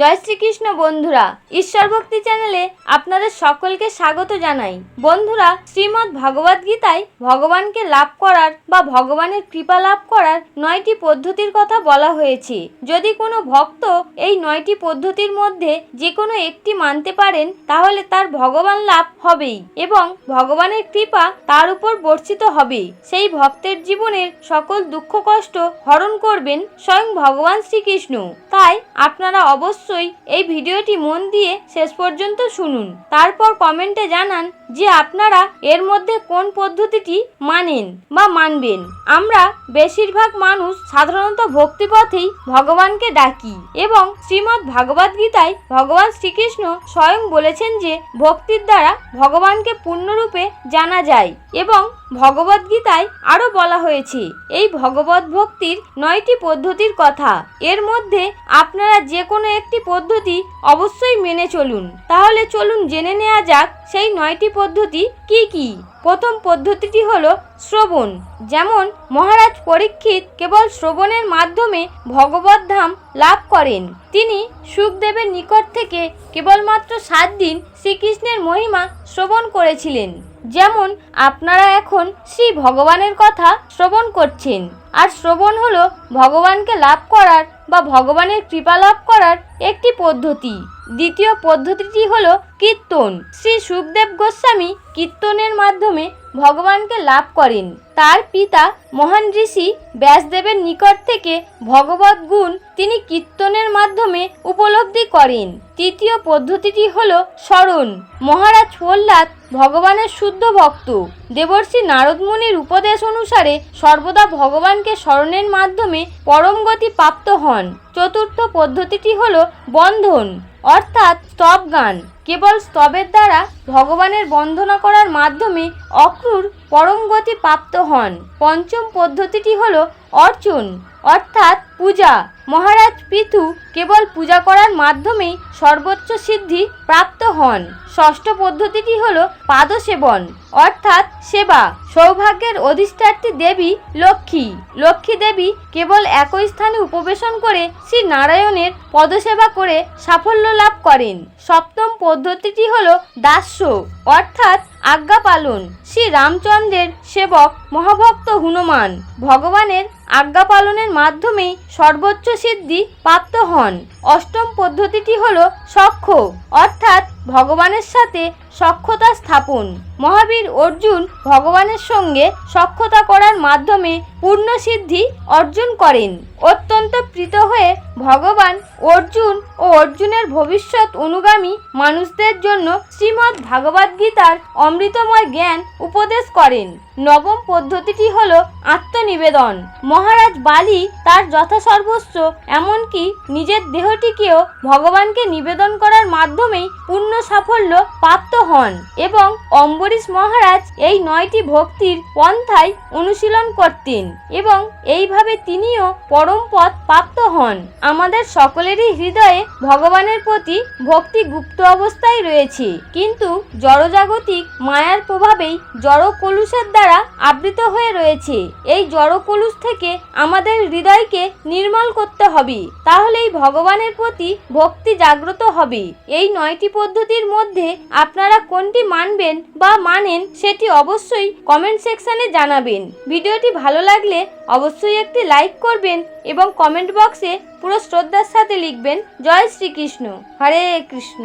জয় শ্রীকৃষ্ণ বন্ধুরা, ঈশ্বর ভক্তি চ্যানেলে আপনাদের সকলকে স্বাগত জানাই। বন্ধুরা, শ্রীমদ্ ভগবদ গীতায় ভগবানকে লাভ করার বা ভগবানের কৃপা লাভ করার নয়টি পদ্ধতির কথা বলা হয়েছে। যদি কোনো ভক্ত এই নয়টি পদ্ধতির মধ্যে যে কোনো একটি মানতে পারেন, তাহলে তার ভগবান লাভ হবেই এবং ভগবানের কৃপা তার উপর বর্ষিত হবে সেই ভক্তের জীবনের সকল দুঃখ কষ্ট হরণ করবেন স্বয়ং ভগবান শ্রীকৃষ্ণ। তাই আপনারা অবশ্যই এই ভিডিওটি মন দিয়ে শেষ পর্যন্ত শুনুন। তারপর কমেন্টে জানান যে আপনারা এর মধ্যে কোন পদ্ধতিটি মানেন বা মানবেন। আমরা বেশিরভাগ মানুষ সাধারণত ভক্তিপথেই ভগবানকে ডাকি এবং শ্রীমদ্ ভাগবত গীতায় ভগবান শ্রীকৃষ্ণ স্বয়ং বলেছেন যে ভক্তির দ্বারা ভগবানকে পূর্ণরূপে জানা যায় এবং ভগবদ গীতায় আরও বলা হয়েছে, এই ভগবত ভক্তির নয়টি পদ্ধতির কথা। এর মধ্যে আপনারা যে কোনো একটি পদ্ধতি অবশ্যই মেনে চলুন। তাহলে চলুন জেনে নেওয়া যাক সেই নয়টি পদ্ধতি কি কি। প্রথম পদ্ধতিটি হলো শ্রবণ। যেমন মহারাজ পরীক্ষিত কেবল শ্রবণের মাধ্যমে ভগবত ধাম লাভ করেন। তিনি সুখদেবের নিকট থেকে কেবলমাত্র সাত দিন শ্রীকৃষ্ণের মহিমা শ্রবণ করেছিলেন। যেমন আপনারা এখন শ্রী ভগবানের কথা শ্রবণ করছেন। আর শ্রবণ হলো ভগবানকে লাভ করার বা ভগবানের কৃপা লাভ করার একটি পদ্ধতি। দ্বিতীয় পদ্ধতিটি হলো কীর্তন। শ্রী সুখদেব গোস্বামী কীর্তনের মাধ্যমে ভগবানকে লাভ করেন। তার পিতা মহান ঋষি ব্যাসদেবের নিকট থেকে ভগবত গুণ তিনি কীর্তনের মাধ্যমে উপলব্ধি করেন। তৃতীয় পদ্ধতিটি হল স্মরণ। মহারাজ প্রহ্লাদ ভগবানের শুদ্ধ ভক্ত। দেবর্ষি নারদমুনির উপদেশ অনুসারে সর্বদা ভগবানকে স্মরণের মাধ্যমে পরম গতি প্রাপ্ত হন। চতুর্থ পদ্ধতিটি হল বন্ধন, অর্থাৎ স্তব গান। কেবল স্তবের দ্বারা ভগবানের বন্দনা করার মাধ্যমে অক্রূর পরম গতি প্রাপ্ত হন। পঞ্চম পদ্ধতিটি হল অর্চন অর্থাৎ পূজা। মহারাজ পিতু কেবল পূজা করার মাধ্যমেই সর্বোচ্চ সিদ্ধি প্রাপ্ত হন। ষষ্ঠ পদ্ধতিটি হল পাদসেবন, অর্থাৎ সেবা। সৌভাগ্যের অধিষ্ঠাত্রী দেবী লক্ষ্মী। লক্ষ্মী দেবী কেবল একই স্থানে উপবেশন করে শ্রী নারায়ণের পদসেবা করে সাফল্য লাভ করেন। সপ্তম পদ্ধতিটি হল দাস্য, অর্থাৎ আজ্ঞা পালন। শ্রী রামচন্দ্রের সেবক মহাভক্ত হনুমান। ভগবানের আজ্ঞা পালনের মাধ্যমেই সর্বোচ্চ সিদ্ধি প্রাপ্ত হন। অষ্টম পদ্ধতিটি হল সখ্য, অর্থাৎ ভগবানের সাথে সক্ষতা স্থাপন। মহাবীর অর্জুন ভগবানের সঙ্গে সক্ষতা করার মাধ্যমে পূর্ণ সিদ্ধি অর্জন করেন। অত্যন্ত প্রীত হয়ে ভগবান অর্জুন ও অর্জুনের ভবিষ্যৎ অনুগামী মানুষদের জন্য শ্রীমদ্ ভাগবত গীতার অমৃতময় জ্ঞান উপদেশ করেন। নবম পদ্ধতিটি হল আত্মনিবেদন। মহারাজ বালি তার যথাসর্বস্ব, এমনকি নিজের দেহটিকেও ভগবানকে নিবেদন করার মাধ্যমেই পূর্ণ সাফল্য প্রাপ্ত হন এবং অম্বরীশ মহারাজ এই নয়টি ভক্তির পন্থায় অনুশীলন করতেন এবং এইভাবে তিনিও পরম পথ প্রাপ্ত হন। আমাদের সকলেরই হৃদয়ে ভগবানের প্রতি ভক্তি গুপ্ত অবস্থায় রয়েছে। কিন্তু জড়জাগতিক মায়ার প্রভাবেই জড় কলুষের দ্বারা আবৃত হয়ে রয়েছে। এই জড় কলুষ থেকে আমাদের হৃদয়কে নির্মল করতে হবে। তাহলেই ভগবানের প্রতি ভক্তি জাগ্রত হবে। এই নয়টি পদ্ধতির মধ্যে আপনারা কোনটি মানবেন বা মানেন সেটি অবশ্যই কমেন্ট সেকশনে জানাবেন। ভিডিওটি ভালো লাগলে অবশ্যই একটি লাইক করবেন এবং কমেন্ট বক্সে পুরো শ্রদ্ধার সাথে লিখবেন, জয় শ্রীকৃষ্ণ, হরে কৃষ্ণ।